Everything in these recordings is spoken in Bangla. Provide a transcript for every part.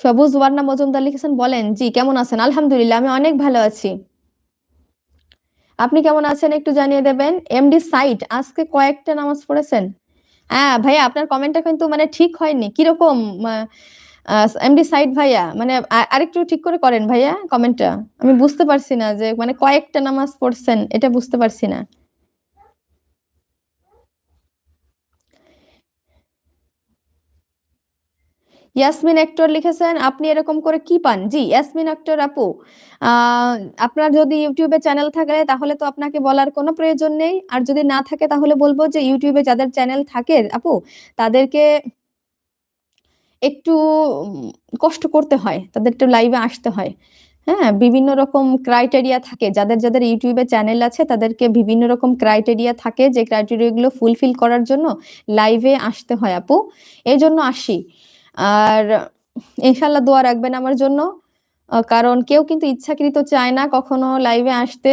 সবুজ ওয়ার্না মজুমদার লিখেছেন, বলেন, জি, কেমন আছেন? আলহামদুলিল্লাহ, আমি অনেক ভালো আছি। আপনি কেমন আছেন একটু জানিয়ে দেবেন? এমডি সাইট, আজকে কয়েকটা নামাজ পড়েছেন? হ্যাঁ ভাইয়া, আপনার কমেন্টটা কিন্তু মানে ঠিক হয়নি। কীরকম এমডি সাইট ভাইয়া? মানে আরেকটু ঠিক করে করেন ভাইয়া কমেন্টটা। আমি বুঝতে পারছি না যে মানে কয়েকটা নামাজ পড়ছেন, এটা বুঝতে পারছি না। ইয়াসমিন আক্তার লিখেছেন, আপনি এরকম করে কি পান? জি ইয়াসমিন আক্তার আপু আপনার যদি ইউটিউবে চ্যানেল থাকে, তাহলে তো আপনাকে বলার কোনো প্রয়োজন নেই। আর যদি না থাকে, তাহলে বলব যে ইউটিউবে যাদের চ্যানেল থাকে আপু, তাদেরকে একটু কষ্ট করতে হয়, তাদের একটু লাইভে আসতে হয়। হ্যাঁ বিভিন্ন রকম ক্রাইটেরিয়া থাকে। যাদের যাদের ইউটিউবে চ্যানেল আছে, তাদেরকে বিভিন্ন রকম ক্রাইটেরিয়া থাকে, যে ক্রাইটেরিয়াগুলো ফুলফিল করার জন্য লাইভে আসতে হয় আপু। এই জন্য আসি। আর ইনশাল্লাহ দোয়া রাখবেন আমার জন্য। কারণ কেউ কিন্তু ইচ্ছাকৃত চায় না কখনো লাইভে আসতে।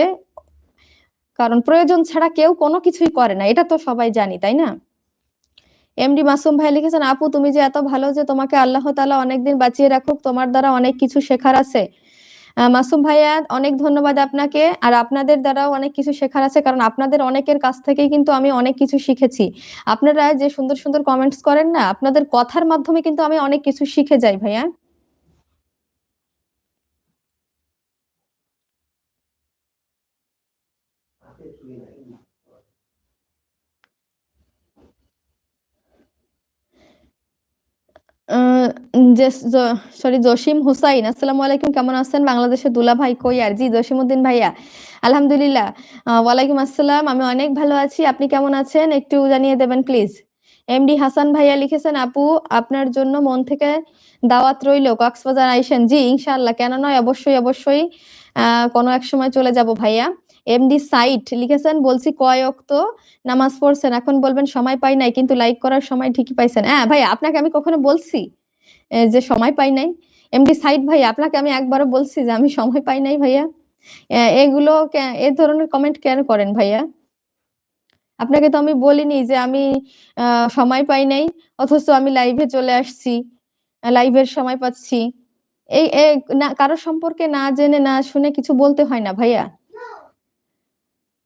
কারণ প্রয়োজন ছাড়া কেউ কোনো কিছুই করে না, এটা তো সবাই জানি, তাই না? এমডি মাসুম ভাই লিখেছেন, আপু, তুমি যে এত ভালো যে তোমাকে আল্লাহ তালা অনেকদিন বাঁচিয়ে রাখুক, তোমার দ্বারা অনেক কিছু শেখার আছে। মাসুম ভাইয়া, অনেক ধন্যবাদ আপনাকে। আর আপনাদের দ্বারাও অনেক কিছু শেখার আছে, কারণ আপনাদের অনেকের কাছ থেকেই কিন্তু আমি অনেক কিছু শিখেছি। আপনারা যে সুন্দর সুন্দর কমেন্টস করেন না, আপনাদের কথার মাধ্যমে কিন্তু আমি অনেক কিছু শিখে যাই ভাইয়া। সরি জসিম হুসাইন। আসসালামু আলাইকুম, কেমন আছেন? বাংলাদেশের দুলা ভাই কই আর? জি, জসিমউদ্দিন ভাইয়া। আলহামদুলিল্লাহ। ওয়ালাইকুম আসসালাম, আমি অনেক ভালো আছি। আপনি কেমন আছেন? একটু জানিয়ে দেবেন প্লিজ এমডি হাসান ভাইয়া লিখেছেন, আপু, আপনার জন্য মন থেকে দাওয়াত রইল, কক্সবাজার আইসেন। জি ইনশাল্লাহ কেন নয়? অবশ্যই অবশ্যই। কোনো এক সময় চলে যাব ভাইয়া। এমডি সাইট লিখেছেন, বলছি কয় অক্ত নামাজ পড়ছেন? এখন বলবেন, সময় পাই নাই, কিন্তু লাইক করার সময় ঠিকই পাইছেন। হ্যাঁ ভাই আপনাকে আমি কখনো বলছি? যে সময় পাই নাই। এমডি সাইট ভাই, আপনাকে আমি একবারও বলছি যে আমি সময় পাই নাই ভাইয়া। এগুলো এ ধরনের কমেন্ট কেন করেন ভাইয়া? আপনাকে তো আমি বলিনি যে আমি সময় পাই নাই, অথচ আমি লাইভে চলে আসছি লাইভের সময় পাচ্ছি। এই না কারও সম্পর্কে না জেনে, না শুনে কিছু বলতে হয় না ভাইয়া।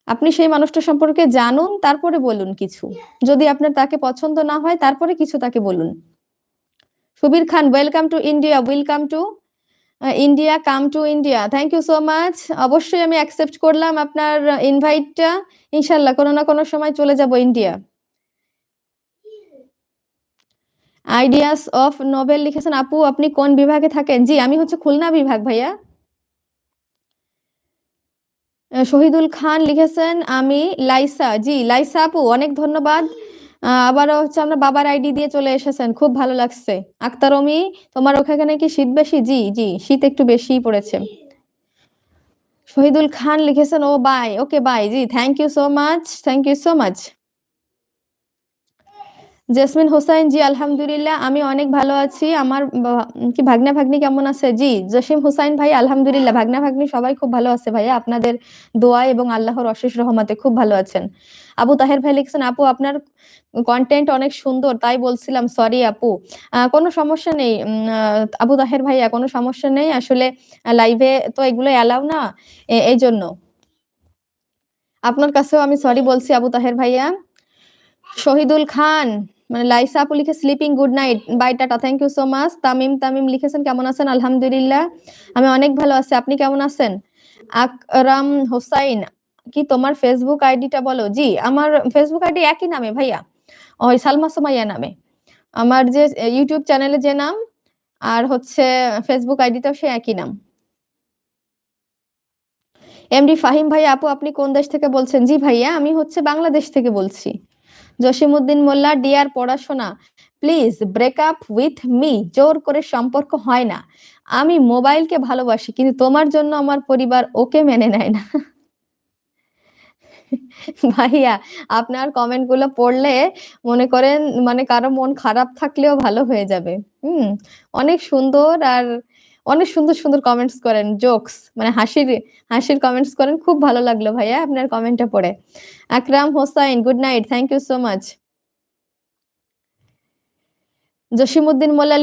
আপনি সেই মানুষটা সম্পর্কে জানুন, তারপরে বলুন কিছু। যদি আপনার তাকে পছন্দ না হয়, তারপরে কিছু তাকে বলুন। Subir Khan welcome to India welcome to India come to India thank you so much অবশ্যই আমি অ্যাকসেপ্ট করলাম আপনার ইনভাইটটা ইনশাল্লাহ কোনো না কোনো সময় চলে যাব ইন্ডিয়া আইডিয়াস অফ নোবেল লিখেছেন। আপু, আপনি কোন বিভাগে থাকেন? জি, আমি হচ্ছে খুলনা বিভাগ, ভাইয়া। শহীদুল খান লিখেছেন, আমি লাইসা। জি, লাইসা আপু, অনেক ধন্যবাদ। আহ, আবারও হচ্ছে আমরা বাবার আইডি দিয়ে চলে এসেছেন খুব ভালো লাগছে। আক্তার অমি তোমার ওখানে কি শীত বেশি? জি জি শীত একটু বেশি পড়েছে। শহীদুল খান লিখেছেন ও bye okay bye G thank you so much thank you so much Jesmin Hossain, জি, আলহামদুলিল্লাহ, আমি অনেক ভালো আছি। আমার কি ভাগ্না ভাগ্নি কেমন আছে? জি, জসিম হোসাইন ভাই, আলহামদুলিল্লাহ, ভাগ্না ভাগ্নি সবাই খুব ভালো আছে ভাইয়া। আপনাদের দোয়া এবং আল্লাহর অশেষ রহমাতে খুব ভালো আছেন। আবু তাহের ভাই লিখছেন, আপু, আপনার কন্টেন্ট অনেক সুন্দর, তাই বলছিলাম সরি আপু। কোনো সমস্যা নেই আবু তাহের ভাইয়া, কোনো সমস্যা নেই। আসলে লাইভে তো এগুলো অ্যালাউ না এই জন্য। আপনার কাছেও আমি সরি বলছি, আবু তাহের ভাইয়া। শহীদুল খান মানে লাইসা আপু লিখে sleeping good night bye tata thank you so much Tamim Tamim লিখেছেন, কেমন আছেন? আলহামদুলিল্লাহ। আমি অনেক ভালো আছি, আপনি কেমন আছেন? আকরাম হোসাইন, কি তোমার ফেসবুক আইডিটা বলো? জি, আমার ফেসবুক আইডি একই নামে ভাইয়া। ওই সালমা সুমাইয়া নামে। আমার যে ইউটিউব চ্যানেলে যে নাম, আর হচ্ছে ফেসবুক আইডিটাও সে একই নাম। এমডি ফাহিম ভাইয়া আপু, আপনি কোন দেশ থেকে বলছেন? জি ভাইয়া, আমি হচ্ছে বাংলাদেশ থেকে বলছি। জসিমউদ্দিন মোল্লা, ডিয়ার পড়াশোনা, please break up with me, জোর করে সম্পর্ক হয় না। আমি মোবাইলকে ভালোবাসি, কিন্তু তোমার জন্য আমার পরিবার ওকে মেনে নেয় না। ভাইয়া, আপনার কমেন্টগুলো পড়লে মনে করেন মানে কারও মন খারাপ থাকলেও ভালো হয়ে যাবে। হুম, অনেক সুন্দর আর অনেক সুন্দর সুন্দর কমেন্টস করেন জোকস মানে হাসির হাসির কমেন্টস করেন, খুব ভালো লাগল ভাইয়া আপনার কমেন্টটা পড়ে। Akram Hossain good night thank you so much Jasimuddin Molla